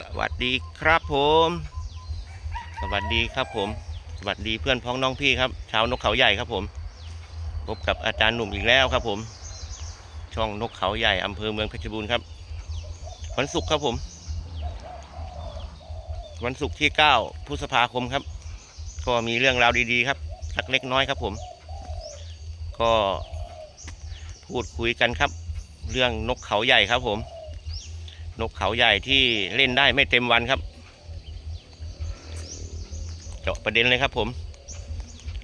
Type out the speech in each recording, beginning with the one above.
สวัสดีครับผม สวัสดีครับผม สวัสดีเพื่อนพ้องน้องพี่ครับ ชาวนกเขาใหญ่ครับผม พบกับอาจารย์หนุ่มอีกแล้วครับผม ช่องนกเขาใหญ่อำเภอเมืองเพชรบูรณ์ครับ วันศุกร์ครับผม วันศุกร์ที่ 9พฤษภาคมครับ ก็มีเรื่องราวดีๆครับ สักเล็กน้อยครับผม ก็พูดคุยกันครับ เรื่องนกเขาใหญ่ครับผม นกเขาใหญ่ที่เล่นได้ไม่เต็มวันครับ เจาะประเด็นเลยครับผม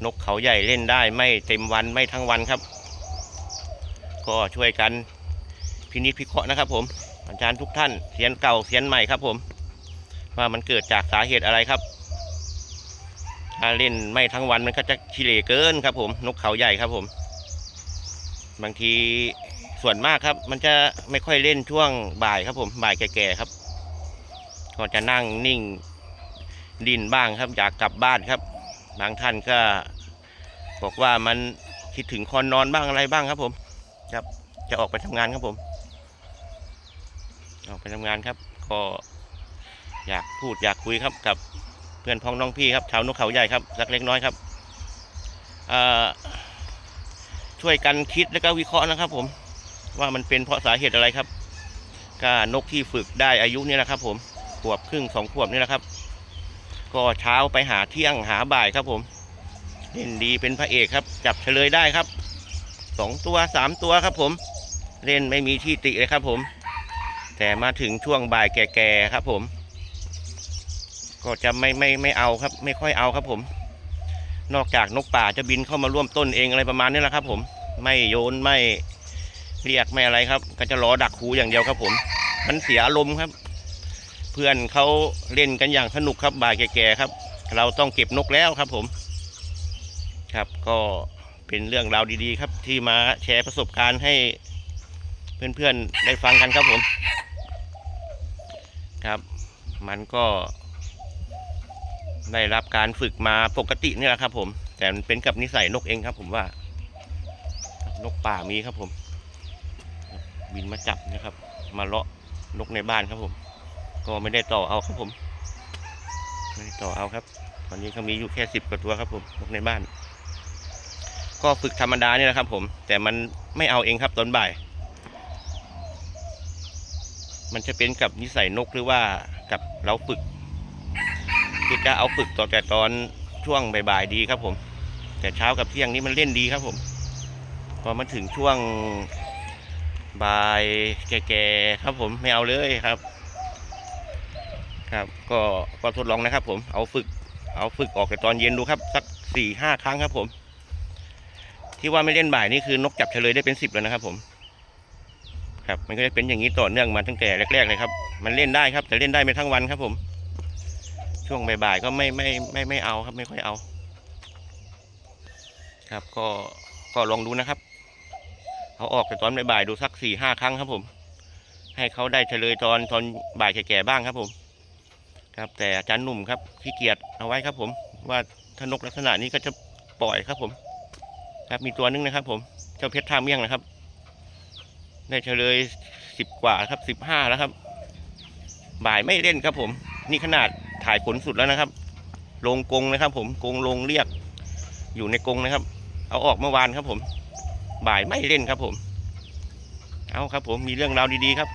นกเขาใหญ่เล่นได้ไม่เต็มวันไม่ทั้งวันครับ ก็ช่วยกันพินิจพิเคราะห์นะครับ ผมอาจารย์ทุกท่านเสียนเก่าเสียนใหม่ครับ ผม ว่ามันเกิดจากสาเหตุอะไรครับถ้าเล่นไม่ทั้งวันมันก็จะขี้เหร่เกินครับ ผม นกเขาใหญ่ครับ ผม บางที ส่วนมากครับ มันจะไม่ค่อยเล่นช่วงบ่ายครับ ผมบ่ายแก่ๆครับก็จะนั่งนิ่งดินบ้างครับ อยากกลับบ้านครับ บางท่านก็บอกว่ามันคิดถึงคอนนอนบ้างอะไรบ้างครับ ผม ครับ จะออกไปทำงานครับผม ออกไปทำงานครับ ก็อยากพูดอยากคุยครับ กับเพื่อนพ้องน้องพี่ครับชาวนกเขาใหญ่ครับสักเล็กน้อยครับช่วยกันคิดแล้วก็วิเคราะห์นะครับผม ว่ามันเป็นเพราะสาเหตุอะไรครับก็นกที่ฝึกได้อายุนี่แหละครับ ผมขวบครึ่งสองขวบนี่แหละครับ ก็เช้าไปหาเที่ยงหาบ่ายครับ ผมเล่นดีเป็นพระเอกครับ จับเฉลยได้ครับสองตัวสามตัวครับ ผม เล่นไม่มีที่ติเลยครับ ผม แต่มาถึงช่วงบ่ายแก่ๆครับ ผม ก็จะไม่ไม่ไม่เอาครับ ไม่ค่อยเอาครับ ผม นอกจากนกป่าจะบินเข้ามาร่วมต้นเองอะไรประมาณนี้แหละครับ ผม ไม่โยนไม่ เรียกไม่อะไรครับ ก็จะรอดักหูอย่างเดียวครับ ผม มันเสียอารมณ์ครับ เพื่อนเขาเล่นกันอย่างสนุกครับบ่ายแก่ๆครับ เราต้องเก็บนกแล้วครับ ผม ครับก็เป็นเรื่องราวดีๆ ครับ ที่มาแชร์ประสบการณ์ให้ เพื่อนๆได้ฟังกันครับผม ครับ มันก็ได้รับการฝึกมาปกตินี่แหละครับ ผม แต่มันเป็นกับนิสัยนกเองครับ ผมว่านกป่ามีครับผม บินมาจับนะครับ มาเลาะนกในบ้านครับผม ก็ไม่ได้ต่อเอาครับผม ไม่ได้ต่อเอาครับ ตอนนี้เขามีอยู่แค่สิบกว่าตัวครับผมนกในบ้าน ก็ฝึกธรรมดานี่แหละครับ ผม แต่มันไม่เอาเองครับตอนบ่าย มันจะเป็นกับนิสัยนกหรือว่ากับเราฝึกคือจะเอาฝึกต่อแต่ตอนช่วงบ่ายๆดีครับผม แต่เช้ากับเที่ยงนี้มันเล่นดีครับผม พอมาถึงช่วง บายแก่ๆครับผมไม่เอาเลยครับ ครับ ก็ก็ทดลองนะครับ ผมเอาฝึก เอาฝึกออกแต่ตอนเย็นดูครับ สักสี่ห้าครั้งครับผม ที่ว่าไม่เล่นบ่ายนี่คือนกจับเฉลยได้เป็นสิบแล้วนะครับ ผม ครับ มันก็จะเป็นอย่างนี้ต่อเนื่องมาตั้งแต่แรกๆเลยครับ มันเล่นได้ครับ แต่เล่นได้ไม่ทั้งวันครับ ผม ช่วงบ่ายๆก็ไม่ไม่ไม่ไม่เอาครับ ไม่ค่อยเอา ครับก็ก็ลองดูนะครับ เอาออกแต่ตอนบ่ายๆดูสักสี่ห้าครั้งครับผม ให้เขาได้เฉลยตอนตอนบ่ายแก่ๆบ้างครับผม ครับแต่อาจารย์หนุ่มครับขี้เกียจเอาไว้ครับผม ว่าถ้านกลักษณะนี้ก็จะปล่อยครับผม ครับมีตัวนึงนะครับ ผมเจ้าเพชรท่าเมี่ยงนะครับ ได้เฉลยสิบกว่าครับสิบห้าแล้วครับ บ่ายไม่เล่นครับผม นี่ขนาดถ่ายผลสุดแล้วนะครับ ลงกงนะครับ ผมกงลงเรียกอยู่ในกงนะครับ เอาออกเมื่อวานครับผม บ่ายไม่เล่นครับผม เอาครับผมมีเรื่องราวดีๆครับ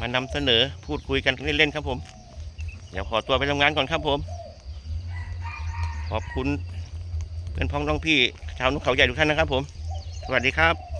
มานำเสนอพูดคุยกันเล่นๆครับผม เดี๋ยวขอตัวไปทำงานก่อนครับผม ขอบคุณเพื่อนพ้องน้องพี่ชาวนุกเขาใหญ่ทุกท่านนะครับผม สวัสดีครับ